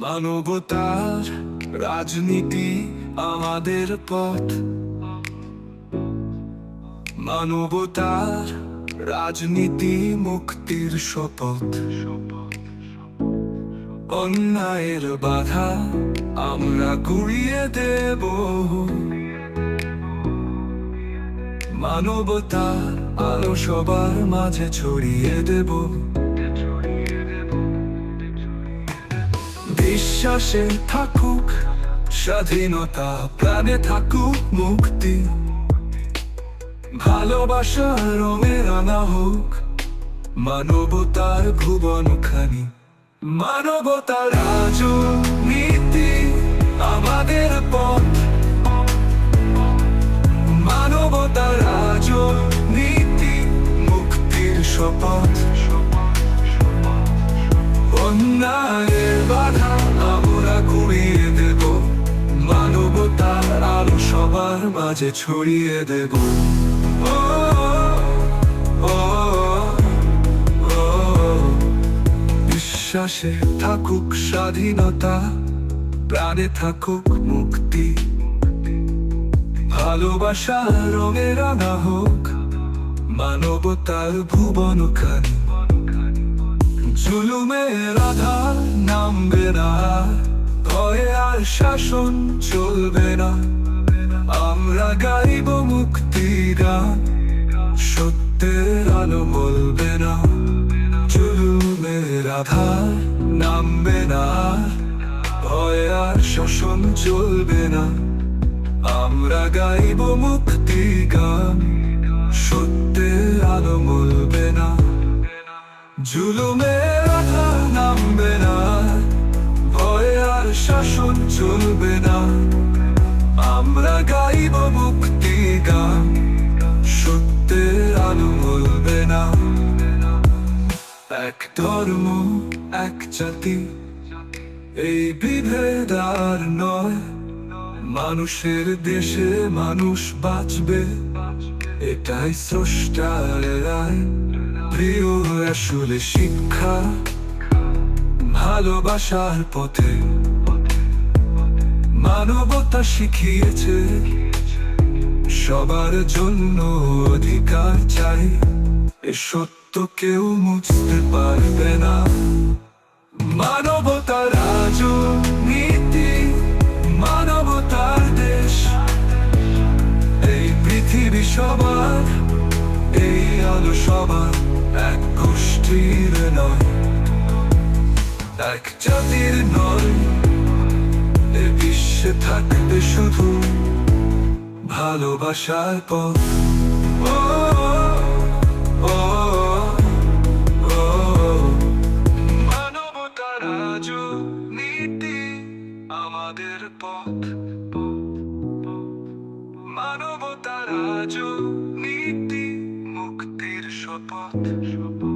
মানবতার রাজনীতি আমাদের পথ। মানবতার রাজনীতি মুক্তির শপথ। অন্যায়ের বাধা আমরা গুড়িয়ে দেব। মানবতা আলো সবার মাঝে ছড়িয়ে দেব। বিশ্বাসে থাকুক, স্বাধীনতা প্রাণে থাকুক, মুক্তি। ভালোবাসার রঙে রাঙা হোক, মানবতার ভুবনখানি। মানবতার রাজনীতি আমাদের পথ। মানবতার রাজনীতি মুক্তির শপথ। অন্যায়ের মাঝে ছড়িয়ে দেব। বিশ্বাসে থাকুক স্বাধীনতা, প্রাণে থাকুক মুক্তি। ভালোবাসা রঙে রাঙা হোক, মানবতার ভুবনখানি জুলুমের আধার নামবে না, ভয়ে আর শাসন চলবে না। আমরা গাইব মুক্তির সত্যের আলো বলবে না। জুলুমের আধার নামবে না। ভয় আর শাসন চলবে না। আমরা গাইব মুক্তি গান সত্যের আলো বলবে না। জুলুমের আঠা নামবে না। ভয় আর শাসন চলবে না। এক ধর্ম এক জাতি। এই বিভেদ আর নয়, মানুষের দেশে মানুষ বাঁচবে। এটাই স্রষ্টার রায়। প্রিয় আসলে শিক্ষা, ভালোবাসার পথে। মানবতা শিখিয়েছে, সবার জন্য অধিকার চাই। এ সত্য কেউ মুছতে পারবে না। মানবতার রাজনীতি, মানবতার দেশ। এই পৃথিবী সবার, এই আলো সবার এক গোষ্ঠীর নয়। এক জাতির নয় বিশ্বে থাকবে শুধু ভালোবাসার পথ। আজও নীতি মুক্তির শপথ। শপথ